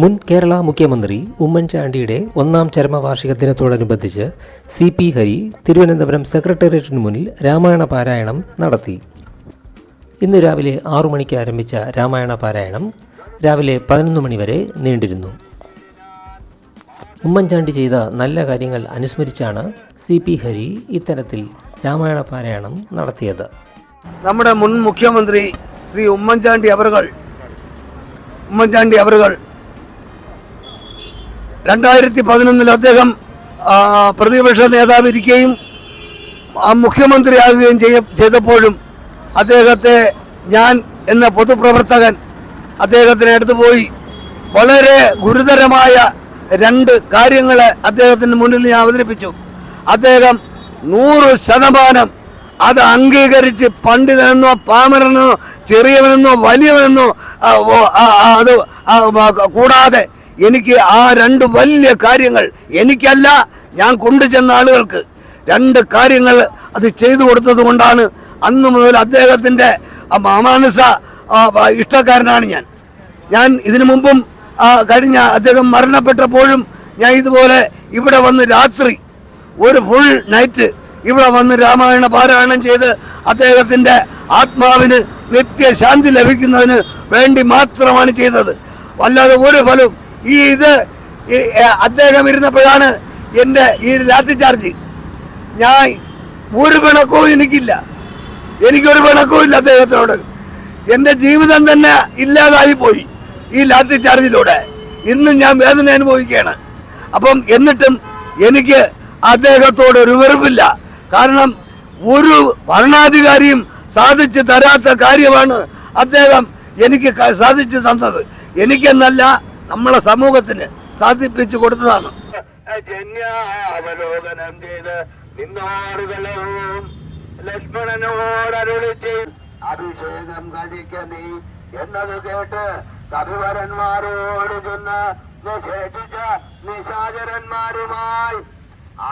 മുൻ കേരള മുഖ്യമന്ത്രി ഉമ്മൻചാണ്ടിയുടെ ഒന്നാം ചരമവാർഷിക ദിനത്തോടനുബന്ധിച്ച് സി പി ഹരി തിരുവനന്തപുരം സെക്രട്ടേറിയറ്റിന് മുന്നിൽ രാമായണ പാരായണം നടത്തി. ഇന്ന് രാവിലെ ആറു മണിക്ക് ആരംഭിച്ച രാമായണ പാരായണം രാവിലെ പതിനൊന്ന് മണിവരെ നീണ്ടിരുന്നു. ഉമ്മൻചാണ്ടി ചെയ്ത നല്ല കാര്യങ്ങൾ അനുസ്മരിച്ചാണ് സി പി ഹരി ഇത്തരത്തിൽ രാമായണ പാരായണം നടത്തിയത്. നമ്മുടെ മുൻ മുഖ്യമന്ത്രി ശ്രീ ഉമ്മൻചാണ്ടി അവറുകൾ ഉമ്മൻചാണ്ടി അവറുകൾ രണ്ടായിരത്തി പതിനൊന്നിൽ അദ്ദേഹം പ്രതിപക്ഷ നേതാവിരിക്കുകയും മുഖ്യമന്ത്രിയാകുകയും ചെയ്യ ചെയ്തപ്പോഴും അദ്ദേഹത്തെ ഞാൻ എന്ന പൊതുപ്രവർത്തകൻ അദ്ദേഹത്തിന് അടുത്ത് പോയി വളരെ ഗുരുതരമായ രണ്ട് കാര്യങ്ങൾ അദ്ദേഹത്തിന് മുന്നിൽ ഞാൻ അവതരിപ്പിച്ചു. അദ്ദേഹം നൂറ് ശതമാനം അത് അംഗീകരിച്ച് പണ്ഡിതനെന്നോ പാമരനെന്നോ ചെറിയവനെന്നോ വലിയവനെന്നോ അത് കൂടാതെ എനിക്ക് ആ രണ്ട് വലിയ കാര്യങ്ങൾ എനിക്കല്ല ഞാൻ കൊണ്ടുചെന്ന ആളുകൾക്ക് രണ്ട് കാര്യങ്ങൾ അത് ചെയ്തു കൊടുത്തത് കൊണ്ടാണ് അന്ന് മുതൽ അദ്ദേഹത്തിന്റെ മാമാനസ ഇഷ്ടക്കാരനാണ് ഞാൻ. ഞാൻ ഇതിനു മുമ്പും കഴിഞ്ഞ അദ്ദേഹം മരണപ്പെട്ടപ്പോഴും ഞാൻ ഇതുപോലെ ഇവിടെ വന്ന് രാത്രി ഒരു ഫുൾ നൈറ്റ് ഇവിടെ വന്ന് രാമായണ പാരായണം ചെയ്ത് അദ്ദേഹത്തിന്റെ ആത്മാവിന് നിത്യശാന്തി ലഭിക്കുന്നതിന് വേണ്ടി മാത്രമാണ് ചെയ്തത്. വല്ലാതെ ഒരു ഫലവും ഈ ഇത് അദ്ദേഹം ഇരുന്നപ്പോഴാണ് എന്റെ ഈ ലാത്തി ചാർജ്. ഞാൻ ഒരു പിണക്കവും എനിക്കില്ല. എനിക്കൊരു പിണക്കവും ഇല്ല അദ്ദേഹത്തിനോട്. എന്റെ ജീവിതം തന്നെ ഇല്ലാതായി പോയി ഈ ലാത്തി ചാർജിലൂടെ. ഇന്നും ഞാൻ വേദന അനുഭവിക്കുകയാണ്. അപ്പം എന്നിട്ടും എനിക്ക് അദ്ദേഹത്തോട് ഒരു വെറുപ്പില്ല. കാരണം ഒരു ഭരണാധികാരിയും സാധിച്ചു തരാത്ത കാര്യമാണ് അദ്ദേഹം എനിക്ക് സാധിച്ചു തന്നത്. എനിക്കെന്നല്ല നമ്മളെ സമൂഹത്തിന് സാധിപ്പിച്ചു കൊടുത്തതാണ്. ലക്ഷ്മണനോട് അരുളി അഭിഷേകം കേട്ട് കവിവരന്മാരോട് ചെന്ന് നിഷേധിച്ച നിശാചരന്മാരുമായി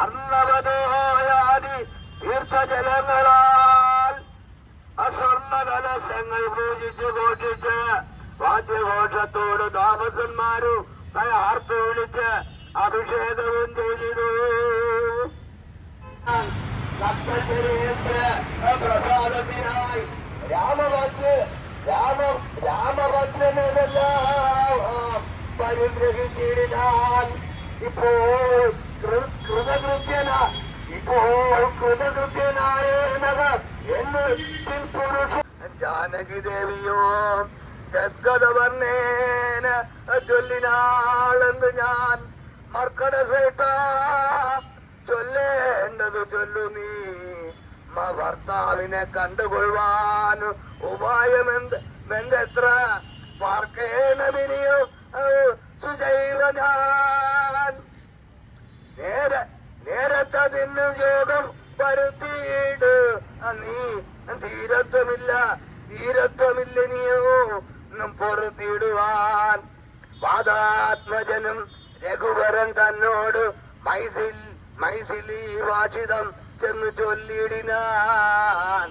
അർണവതോയാതി തീർത്ഥജലങ്ങളാൽ വാദ്യഘോഷത്തോട് താമസന്മാരും ആർത്ത് വിളിച്ച് അഭിഷേകവും ചെയ്തു. പ്രസാദത്തിനായി കൃതകൃത്യന ഇപ്പോൾ കൃതകൃത്യനായ എന്ന് ജാനകി ദേവിയോ ഗദ്ഗതവർണേന ചൊല്ലിനാളെന്ന് ഞാൻ? മർക്കട സേട്ട ചൊല്ലേണ്ടത് ചൊല്ലു നീ. ഭർത്താവിനെ കണ്ടുകൊള്ളുവാൻ ഉപായമെന്ത്? എന്തെത്ര പാർക്കേണമിനിയും സുജൈവ നേരെ നേരത്തതിന് യോഗം വരുത്തിയിട്. ആ നീ ധീരത്വമില്ല ധീരത്വമില്ലനിയോ ഒന്നും പൊറുത്തിടുവാൻ വാദാത്മജനും രഘുവരൻ തന്നോട് മൈസിൽ മൈസിലി ഭാഷിതം ചെന്ന് ചൊല്ലിടിനാൻ